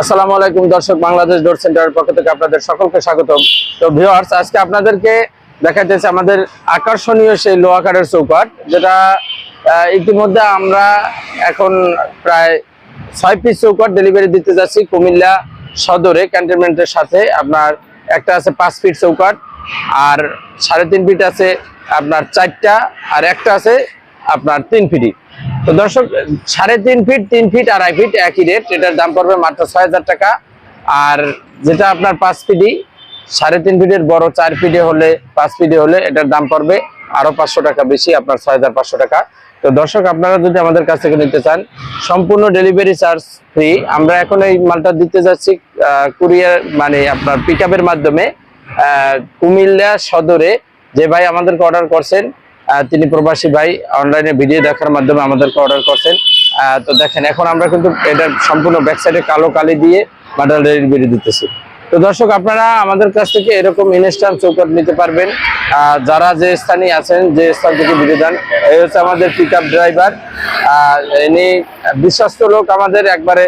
আসসালামু আলাইকুম দর্শক, বাংলাদেশ ডোর সেন্টারের পক্ষ থেকে আপনাদের সকলকে স্বাগতম। তো ভিউয়ার্স, আজকে আপনাদেরকে দেখাইতেছে আমাদের আকর্ষণীয় সেই লো আকারের চৌকাট যেটা ইতিমধ্যে আমরা এখন প্রায় ছয় পিস চৌকাট ডেলিভারি দিতে যাচ্ছি কুমিল্লা সদরে ক্যান্টনমেন্টের সাথে। আপনার একটা আছে পাঁচ ফিট চৌকাট আর সাড়ে তিন ফিট আছে আপনার চারটা, আর একটা আছে আপনার তিন ফিটি তো দর্শক, সাড়ে তিন ফিট তিন ফিট আড়াই ফিট একই রেট এটার দাম পড়বে মাত্র ছয় হাজার টাকা। আর যেটা আপনার পাঁচ ফিটি সাড়ে তিন ফিটের বড় চার ফিটে হলে, পাঁচ ফিটে হলে এটার দাম পড়বে আরও পাঁচশো টাকা বেশি, আপনার ছয় হাজার পাঁচশো টাকা। তো দর্শক, আপনারা যদি আমাদের কাছ থেকে নিতে চান, সম্পূর্ণ ডেলিভারি চার্জ ফ্রি আমরা এখন এই মালটা দিতে যাচ্ছি কুরিয়ার মানে আপনার পিক মাধ্যমে। কুমিল্লা সদরে যে ভাই আমাদেরকে অর্ডার করছেন তিনি প্রবাসী ভাই অনলাইনে ভিডিও দেখার মাধ্যমে আমাদেরকে অর্ডার করছেন। তো দেখেন, এখন আমরা কিন্তু এটার সম্পূর্ণ ব্যাকসাইডে কালো কালি দিয়ে মাডাল ডেলিভারি দিতেছি। তো দর্শক, আপনারা আমাদের কাছ থেকে এরকম ইনস্ট্যান্ট চৌকাট নিতে পারবেন। যারা যে স্থানে আছেন, যে স্থান থেকে ভিডিও দেন, এই হচ্ছে আমাদের পিক ড্রাইভার ইনি বিশ্বস্ত লোক আমাদের একবারে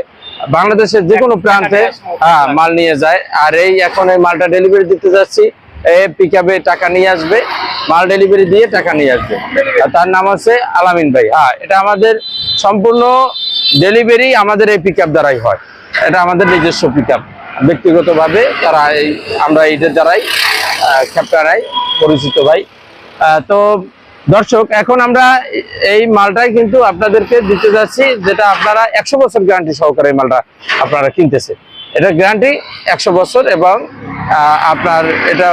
বাংলাদেশের যে কোনো প্রান্তে হ্যাঁ মাল নিয়ে যায়। আর এই এখন এই মালটা ডেলিভারি দিতে যাচ্ছি। এ পিক টাকা নিয়ে আসবে। মাল ডেলিভারি দিয়ে টাকা নিয়ে আসবে। আর তার নাম হচ্ছে আলামিন ভাই। হ্যাঁ এটা আমাদের সম্পূর্ণ ডেলিভারি আমাদের এই পিক দ্বারাই হয়। এটা আমাদের নিজস্ব পিক ব্যক্তিগতভাবে তারা এই আমরা এইটার দ্বারাই ক্যাপ্টারাই পরিচিত ভাই। তো দর্শক, এখন আমরা এই মালটাই কিন্তু আপনাদেরকে দিতে যাচ্ছি, যেটা আপনারা একশো বছর গ্যারান্টি সহকারে এই মালটা আপনারা কিনতেছে এটা গ্যারান্টি একশো বছর এবং আপনার এটা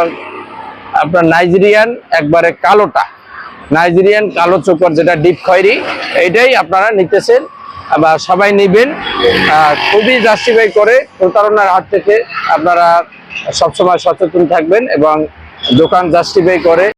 আপনার নাইজেরিয়ান একবারে কালোটা। নাইজেরিয়ান কালো চোকর যেটা ডিপ খয়রি, এইটাই আপনারা নিতেছেন বা সবাই নিবেন। খুবই জাস্টিফাই করে প্রতারণার হাত থেকে আপনারা সবসময় সচেতন থাকবেন এবং দোকান জাস্টিফাই করে